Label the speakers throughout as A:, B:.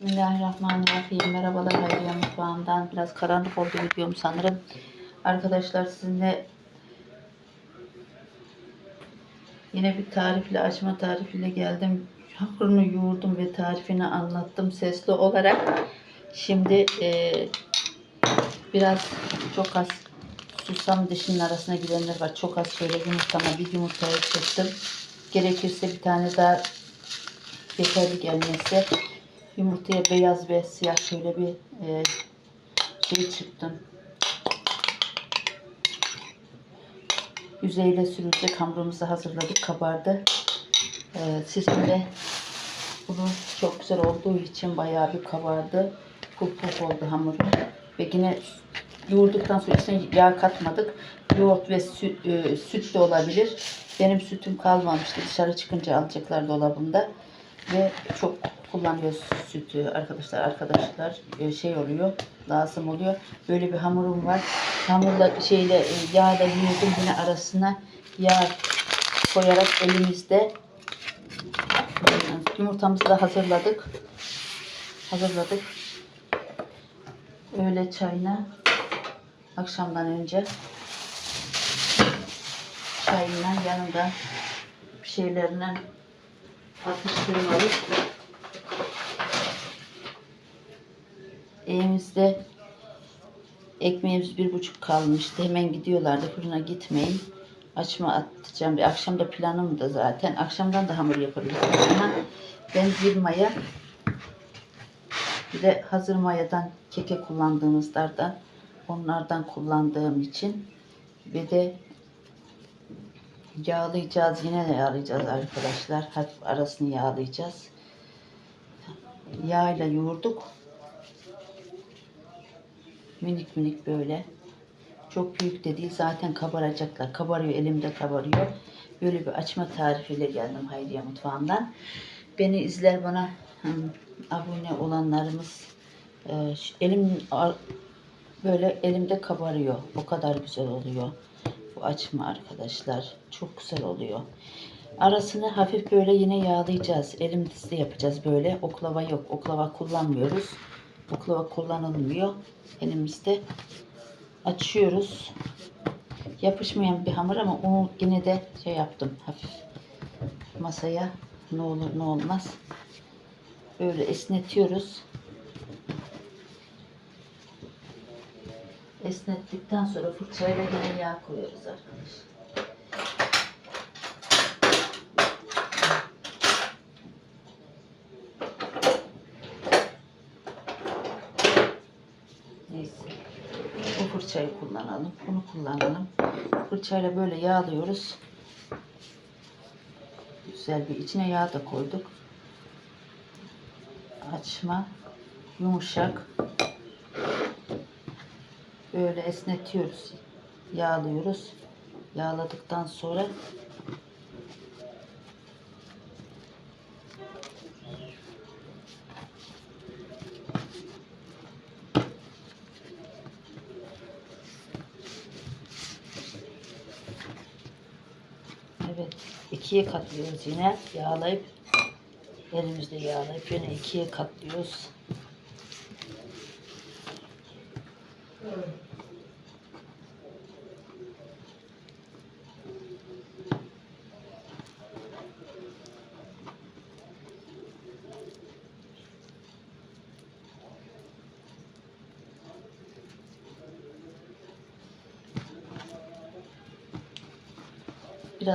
A: Bismillahirrahmanirrahim. Merhabalar Hayriye Mutfağımdan. Biraz karanlık oldu videom sanırım. Arkadaşlar sizinle yine bir tarifle, açma tarifiyle geldim. Hamurunu yoğurdum ve tarifini anlattım sesli olarak. Şimdi eee, biraz çok az susam dişinin arasına girenler var. Çok az şöyle yumurtama bir yumurtayı çırptım. Gerekirse bir tane daha yeterli gelmezse yumurtaya beyaz ve siyah şöyle bir e, şey çıktım. Yüzeyle sürülecek hamurumuzu hazırladık. Kabardı. E, sizin de bunu çok güzel olduğu için bayağı bir kabardı. Puf puf oldu hamuru. Ve yine yoğurduktan sonra içine yağ katmadık. Yoğurt ve süt, e, süt de olabilir. Benim sütüm kalmamıştı. Dışarı çıkınca alacaklar dolabımda. Ve çok kullanıyoruz sütü arkadaşlar. Arkadaşlar e, şey oluyor. Lazım oluyor. Böyle bir hamurum var. Hamurla şeyle e, yağda yoğurdum yine arasına yağ koyarak elimizde e, yumurtamızı da hazırladık. Hazırladık. Öğle çayına akşamdan önce çayından yanında bir şeylerinden atıştırmalık. Evimizde ekmeğimiz bir buçuk kalmıştı. Hemen gidiyorlardı. Fırına gitmeyin. Açma atacağım. Bir akşam da planım da zaten. Akşamdan da hamur yaparız. Ama ben bir maya bir de hazır mayadan keke kullandığımızlardan onlardan kullandığım için ve de yağlayacağız. Yine de yağlayacağız arkadaşlar. Hafif arasını yağlayacağız. Yağ ile yoğurduk. Minik minik böyle. Çok büyük de değil. Zaten kabaracaklar. Kabarıyor. Elimde kabarıyor. Böyle bir açma tarifiyle geldim Hayriye Mutfağımdan. Beni izler bana hmm, abone olanlarımız e, elim böyle elimde kabarıyor. O kadar güzel oluyor. Açma arkadaşlar. Çok güzel oluyor. Arasını hafif böyle yine yağlayacağız. Elimizde yapacağız böyle. Oklava yok. Oklava kullanmıyoruz. Oklava kullanılmıyor. Elimizde açıyoruz. Yapışmayan bir hamur ama onu yine de şey yaptım hafif masaya ne olur ne olmaz. Böyle esnetiyoruz. Esnettikten sonra fırçayla yine yağ koyuyoruz arkadaşlar. Neyse. Bu fırçayı kullanalım. Bunu kullanalım. Fırçayla böyle yağlıyoruz. Güzel bir içine yağ da koyduk. Açma. Yumuşak. Böyle esnetiyoruz. Yağlıyoruz. Yağladıktan sonra Evet, ikiye katlıyoruz yine. Yağlayıp elimizde yağlayıp yine ikiye katlıyoruz.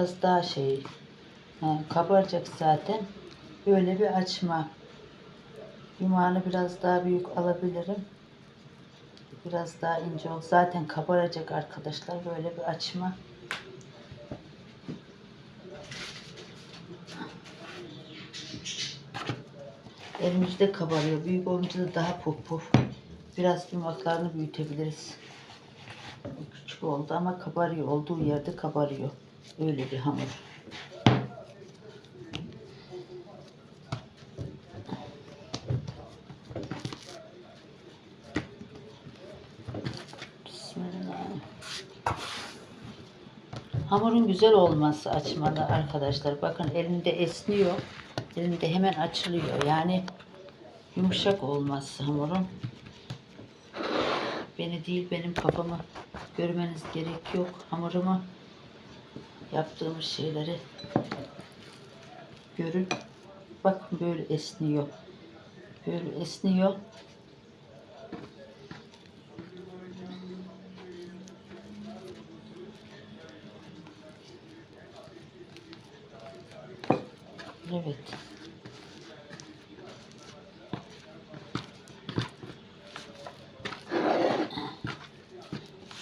A: Biraz daha şey ha, kabaracak zaten. Böyle bir açma. Yumağını biraz daha büyük alabilirim. Biraz daha ince ol. Zaten kabaracak arkadaşlar. Böyle bir açma. Elimizde kabarıyor. Büyük olunca da daha puf puf. Biraz yumaklarını büyütebiliriz. Küçük oldu ama kabarıyor. Olduğu yerde kabarıyor. Öyle bir hamur. Hamurun güzel olması açmalı arkadaşlar. Bakın elinde esniyor. Elinde hemen açılıyor. Yani yumuşak olmaz hamurum. Beni değil benim kafamı görmeniz gerek yok. Hamurumu yaptığımız şeyleri görün. Bakın böyle esniyor. Böyle esniyor. Evet.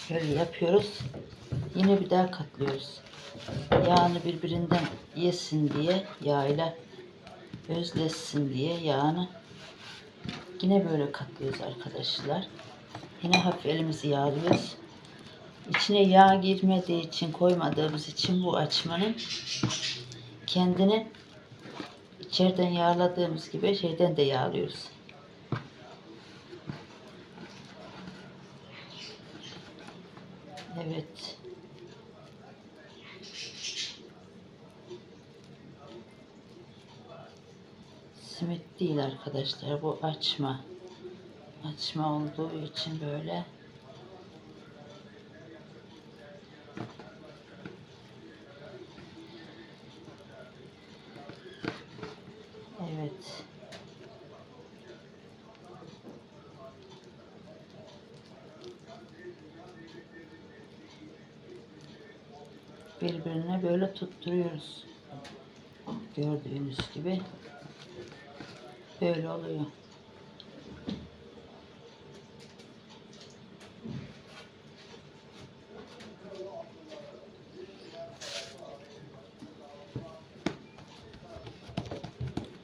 A: Şöyle yapıyoruz. Yine bir daha katlıyoruz. Yağını birbirinden yesin diye yağıyla özleşsin diye yağını yine böyle katlıyoruz arkadaşlar. Yine hafif elimizi yağlıyoruz. İçine yağ girmediği için koymadığımız için bu açmanın kendini içeriden yağladığımız gibi şeyden de yağlıyoruz. Evet. Simit değil arkadaşlar. Bu açma. Açma olduğu için böyle. Evet. Birbirine böyle tutturuyoruz. Gördüğünüz gibi böyle oluyor.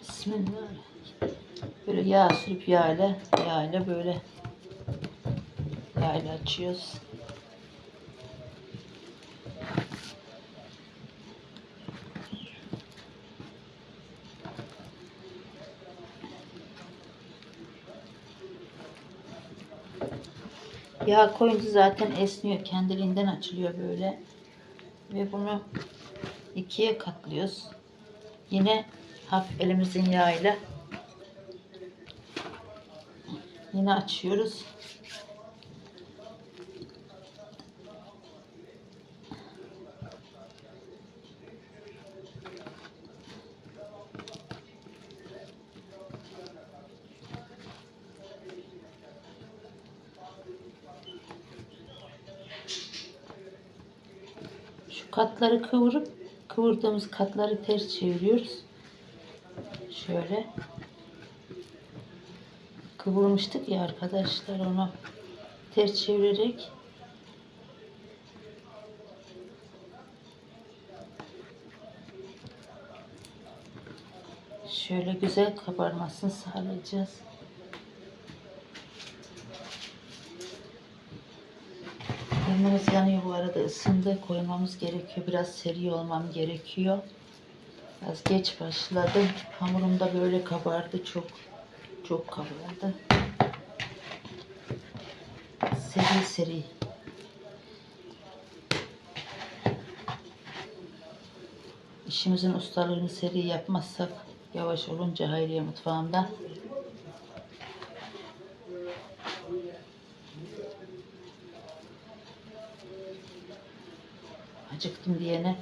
A: Bismillah. Böyle yağ sürüp yağ ile yağ ile böyle yağ ile açıyoruz. Yağ koyunca zaten esniyor. Kendiliğinden açılıyor böyle. Ve bunu ikiye katlıyoruz. Yine hafif elimizin yağıyla yine açıyoruz. Katları kıvırıp kıvırdığımız katları ters çeviriyoruz. Şöyle kıvırmıştık ya arkadaşlar onu ters çevirerek şöyle güzel kabarmasını sağlayacağız. Yanımız yanıyor bu arada ısındı. Koymamız gerekiyor. Biraz seri olmam gerekiyor. Biraz geç başladım. Hamurum da böyle kabardı. Çok çok kabardı. Seri seri. İşimizin ustalığını seri yapmazsak yavaş olunca Hayriye mutfağımda acıktım diyene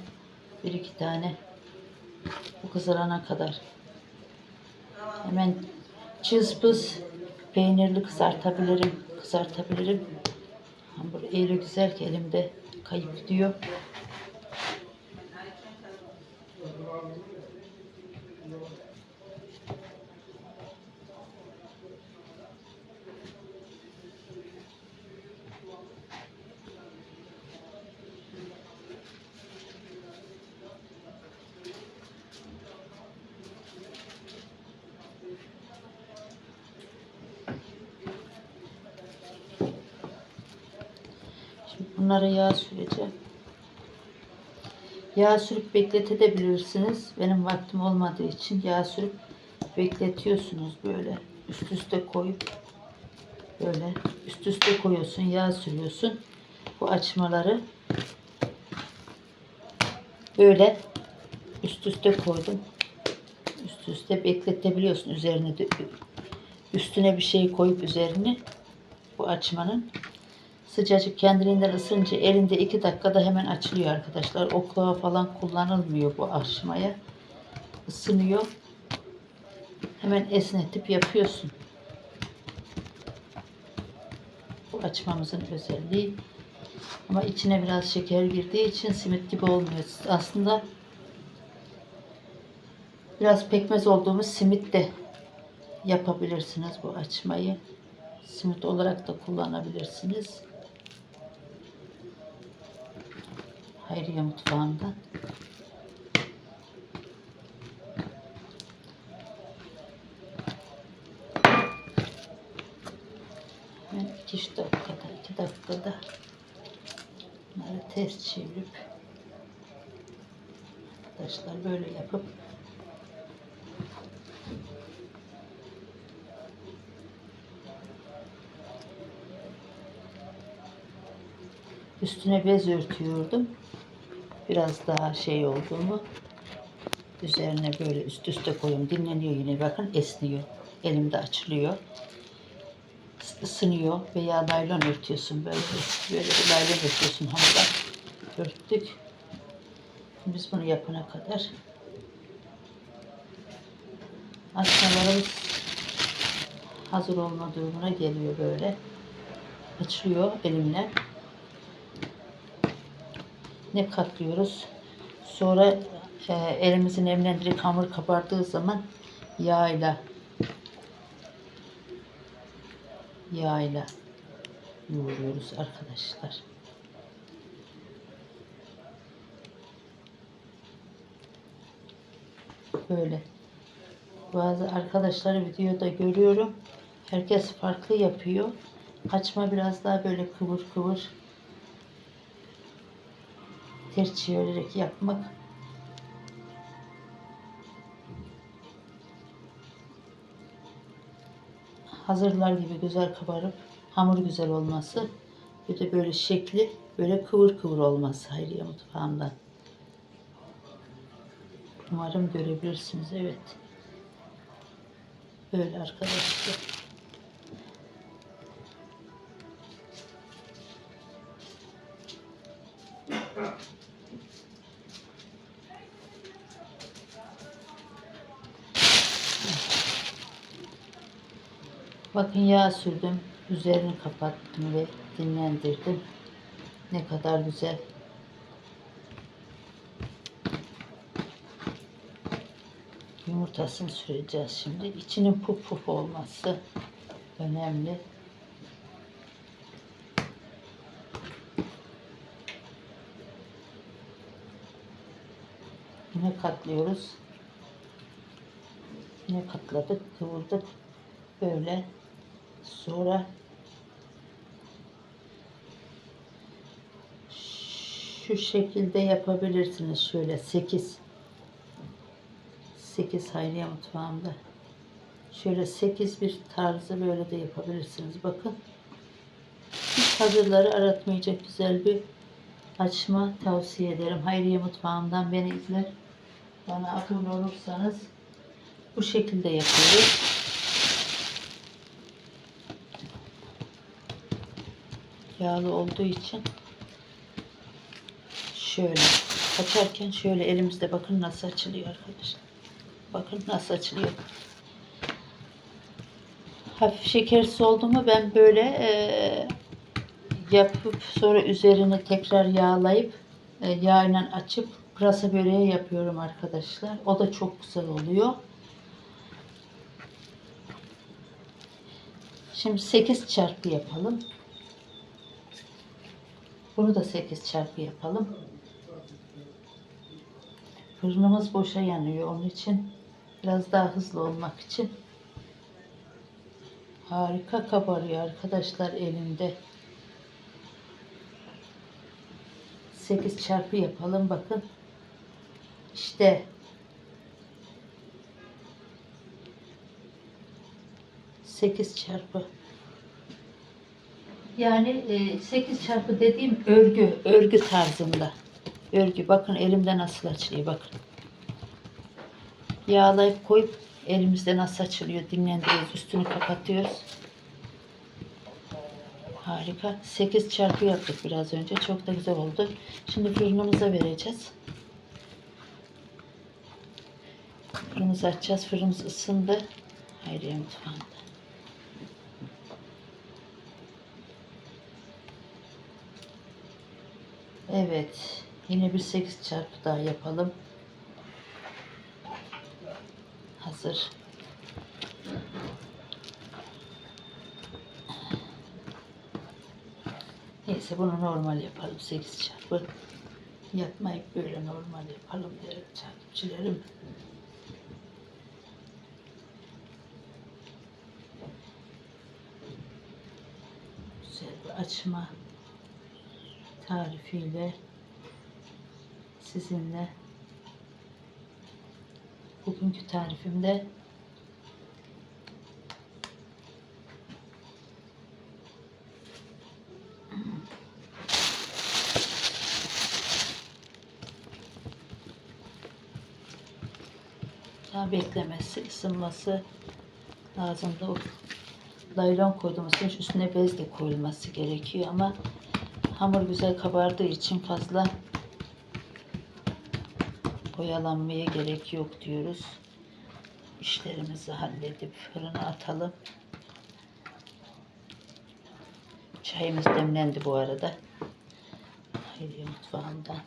A: bir iki tane bu kızarana kadar. Hemen çizpız peynirli kızartabilirim kızartabilirim. Hamur öyle güzel ki elimde kayıp gidiyor Şimdi bunlara yağ süreceğim. Yağ sürüp bekletebilirsiniz. Benim vaktim olmadığı için yağ sürüp bekletiyorsunuz böyle. Üst üste koyup böyle üst üste koyuyorsun, yağ sürüyorsun. Bu açmaları böyle üst üste koydum. Üst üste bekletebiliyorsun üzerine de üstüne bir şey koyup üzerini bu açmanın sıcacık kendiliğinden ısınca elinde iki dakikada hemen açılıyor arkadaşlar. Oklava falan kullanılmıyor bu açmaya. Isınıyor. Hemen esnetip yapıyorsun. Bu açmamızın özelliği. Ama içine biraz şeker girdiği için simit gibi olmuyor. Aslında biraz pekmez olduğumuz simit de yapabilirsiniz bu açmayı. Simit olarak da kullanabilirsiniz. Hayriye mutfağından. Hemen iki üç dakikada, iki dakikada bunları ters çevirip arkadaşlar böyle yapıp üstüne bez örtüyordum. Biraz daha şey olduğumu üzerine böyle üst üste koyuyorum. Dinleniyor yine bakın esniyor. Elimde açılıyor. Isınıyor veya laylon örtüyorsun böyle böyle bir laylon örtüyorsun hamura. Örttük. Biz bunu yapana kadar açmalarımız hazır olma durumuna geliyor böyle. Açılıyor elimle. Ne katlıyoruz? Sonra e, elimizin nemlendirip hamur kabardığı zaman yağla yağla yoğuruyoruz arkadaşlar. Böyle. Bazı arkadaşları videoda görüyorum. Herkes farklı yapıyor. Açma biraz daha böyle kıvır kıvır ters çevirerek yapmak hazırlar gibi güzel kabarıp hamur güzel olması bir de böyle şekli böyle kıvır kıvır olması Hayriye mutfağından. Umarım görebilirsiniz. Evet. Böyle arkadaşlar. Bakın yağ sürdüm. Üzerini kapattım ve dinlendirdim. Ne kadar güzel. Yumurtasını süreceğiz şimdi. İçinin puf puf olması önemli. Yine katlıyoruz. Yine katladık, kıvırdık. Böyle sonra şu şekilde yapabilirsiniz. Şöyle 8 8 Hayriye mutfağımda. Şöyle 8 bir tarzı böyle de yapabilirsiniz. Bakın. Hazırları aratmayacak güzel bir açma tavsiye ederim. Hayriye mutfağımdan beni izler. Bana abone olursanız bu şekilde yapıyoruz. Yağlı olduğu için şöyle açarken şöyle elimizde bakın nasıl açılıyor arkadaşlar. Bakın nasıl açılıyor. Hafif şekersiz oldu mu ben böyle e, yapıp sonra üzerine tekrar yağlayıp e, yağla açıp pırasa böreği yapıyorum arkadaşlar. O da çok güzel oluyor. Şimdi 8 çarpı yapalım. Bunu da 8 çarpı yapalım. Fırınımız boşa yanıyor. Onun için biraz daha hızlı olmak için harika kabarıyor arkadaşlar elimde. 8 çarpı yapalım bakın. İşte sekiz çarpı. Yani 8 çarpı dediğim örgü, örgü tarzında. Örgü. Bakın elimde nasıl açılıyor bakın. Yağlayıp koyup elimizde nasıl açılıyor dinlendiriyoruz. Üstünü kapatıyoruz. Harika. 8 çarpı yaptık biraz önce. Çok da güzel oldu. Şimdi fırınımıza vereceğiz. Fırınımızı açacağız. Fırınımız ısındı. Hayriye mutfağında. Evet. Yine bir 8 çarpı daha yapalım. Hazır. Neyse bunu normal yapalım 8 çarpı. Yapmayıp böyle normal yapalım derim takipçilerim. Güzel bir açma tarifiyle sizinle bugünkü tarifimde daha beklemesi, ısınması lazımdı. O laylon koyduğumuz için üstüne bez de koyulması gerekiyor ama hamur güzel kabardığı için fazla oyalanmaya gerek yok diyoruz. İşlerimizi halledip fırına atalım. Çayımız demlendi bu arada. Haydi mutfağımdan.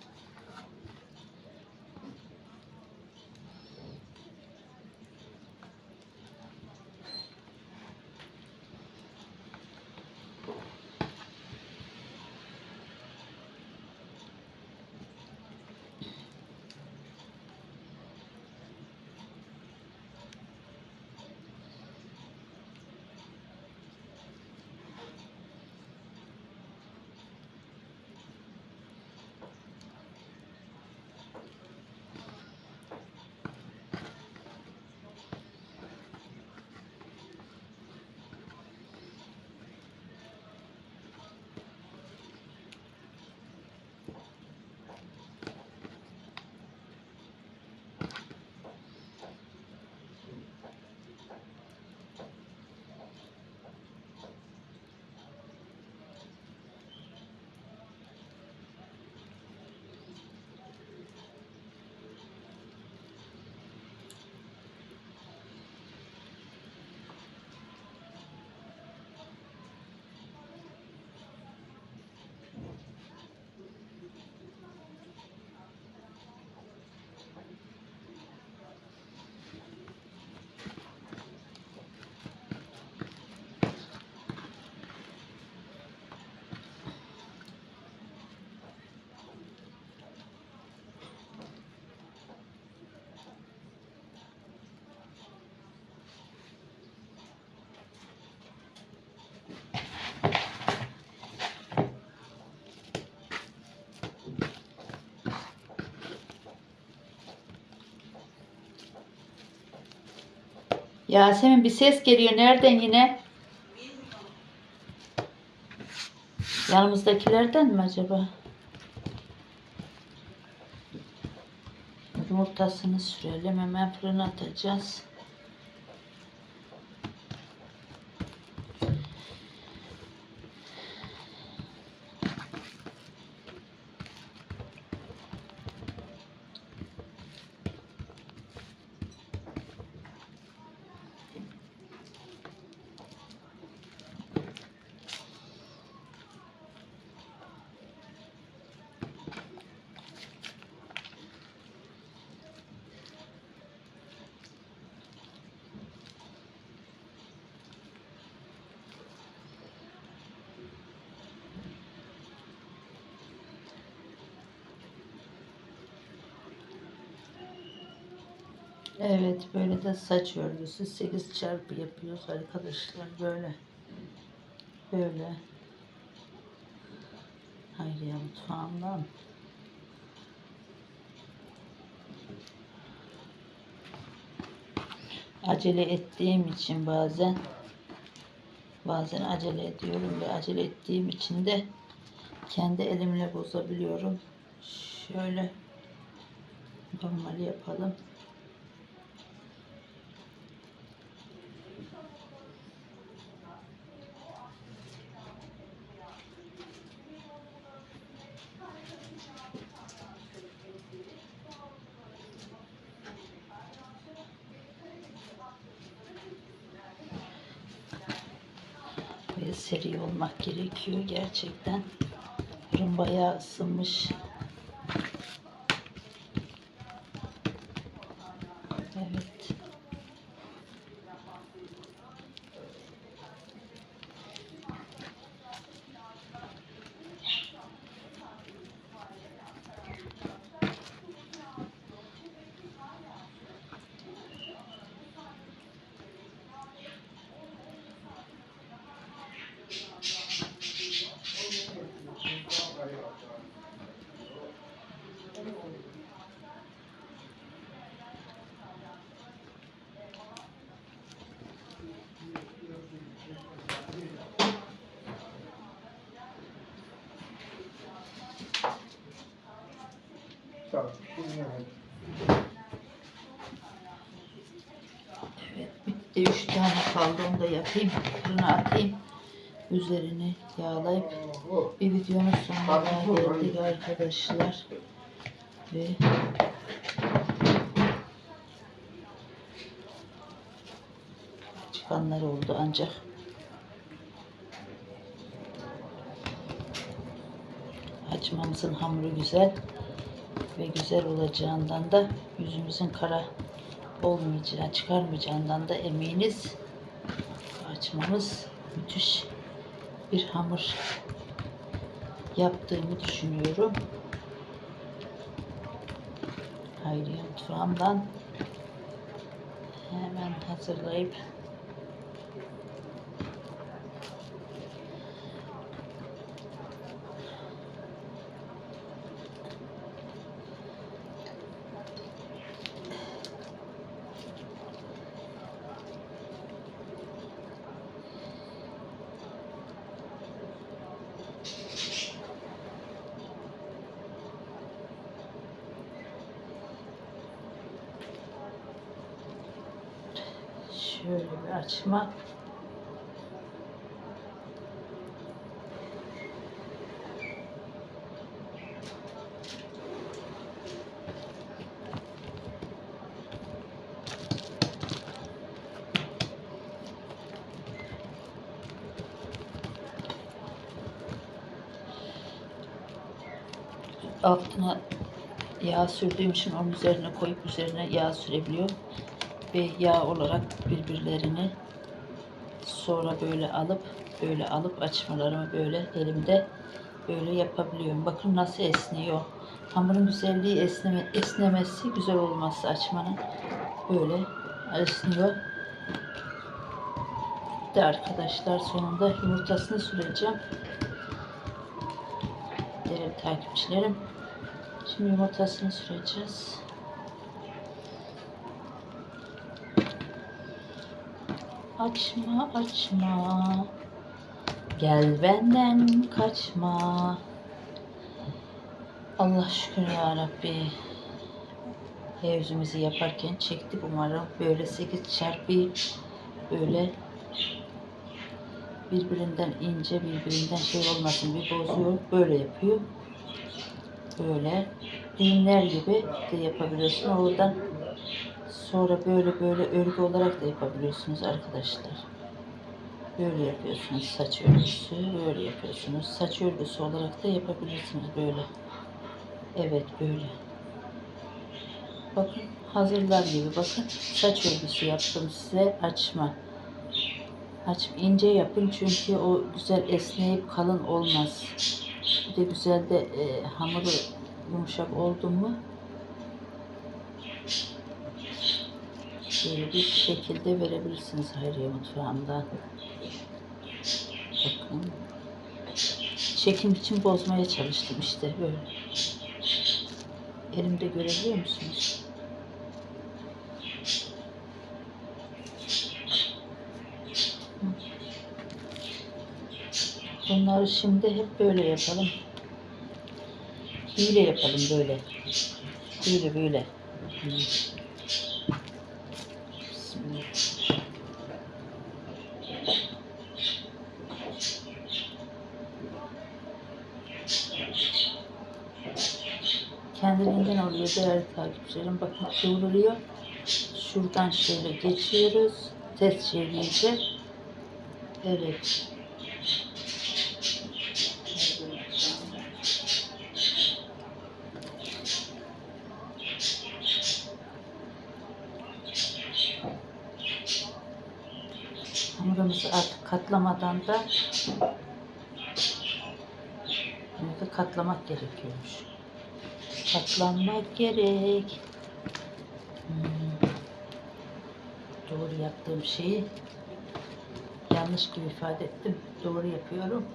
A: Yasemin bir ses geliyor. Nereden yine? Yanımızdakilerden mi acaba? Yumurtasını sürelim. Hemen fırına atacağız. Evet böyle de saç örgüsü 8 çarpı yapıyoruz arkadaşlar böyle. Böyle. Hayriye mutfağımdan. Acele ettiğim için bazen bazen acele ediyorum ve acele ettiğim için de kendi elimle bozabiliyorum. Şöyle normal yapalım Ve seri olmak gerekiyor gerçekten. Fırın bayağı ısınmış. Evet bitti. Üç tane kaldı. Onu da yapayım. Fırına atayım. Üzerini yağlayıp bir videonun sonuna geldik arkadaşlar. Ve çıkanlar oldu ancak. Açmamızın hamuru güzel ve güzel olacağından da yüzümüzün kara olmayacağı, çıkarmayacağından da eminiz. Açmamız müthiş bir hamur yaptığımı düşünüyorum. Hayriye mutfağımdan hemen hazırlayıp şöyle açma altına yağ sürdüğüm için onun üzerine koyup üzerine yağ sürebiliyorum. Ve yağ olarak birbirlerini sonra böyle alıp böyle alıp açmalarımı böyle elimde böyle yapabiliyorum. Bakın nasıl esniyor. Hamurun güzelliği esneme, esnemesi güzel olması açmanın böyle esniyor. Bitti arkadaşlar sonunda yumurtasını süreceğim. Değerli takipçilerim. Şimdi yumurtasını süreceğiz. Açma açma Gel benden kaçma. Allah şükür ya Rabbi. Evimizi yaparken çektik. Umarım böyle 8 çarpı böyle birbirinden ince birbirinden şey olmasın bir bozuyor. Böyle yapıyor. Böyle. Düğümler gibi de yapabiliyorsun. Oradan Sonra böyle böyle örgü olarak da yapabiliyorsunuz arkadaşlar. Böyle yapıyorsunuz saç örgüsü, böyle yapıyorsunuz. Saç örgüsü olarak da yapabilirsiniz böyle. Evet böyle. Bakın hazırlar gibi bakın. Saç örgüsü yaptım size açma. Aç ince yapın çünkü o güzel esneyip kalın olmaz. Bir de güzel de e, hamuru yumuşak oldu mu Böyle bir şekilde verebilirsiniz Hayriye mutfağımdan. Bakın. Çekim için bozmaya çalıştım işte böyle. Elimde görebiliyor musunuz? Bunları şimdi hep böyle yapalım. Böyle yapalım böyle. Böyle böyle. Hmm. kendiliğinden oluyor değerli takipçilerim. Bakın şey kıvrılıyor. Şuradan şöyle geçiyoruz. Test çevirince. Evet. Hamurumuzu artık katlamadan da katlamak gerekiyormuş. Katlanmak gerek. Hmm. Doğru yaptığım şeyi yanlış gibi ifade ettim. Doğru yapıyorum.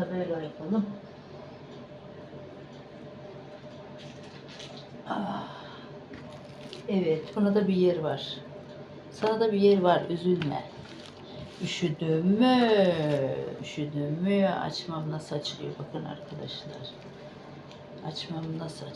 A: Da böyle yapalım. Ah. Evet, buna da bir yer var. Sana da bir yer var, üzülme. Üşüdüm mü? Üşüdüm mü? Açmam nasıl açılıyor bakın arkadaşlar. Açmam nasıl açılıyor?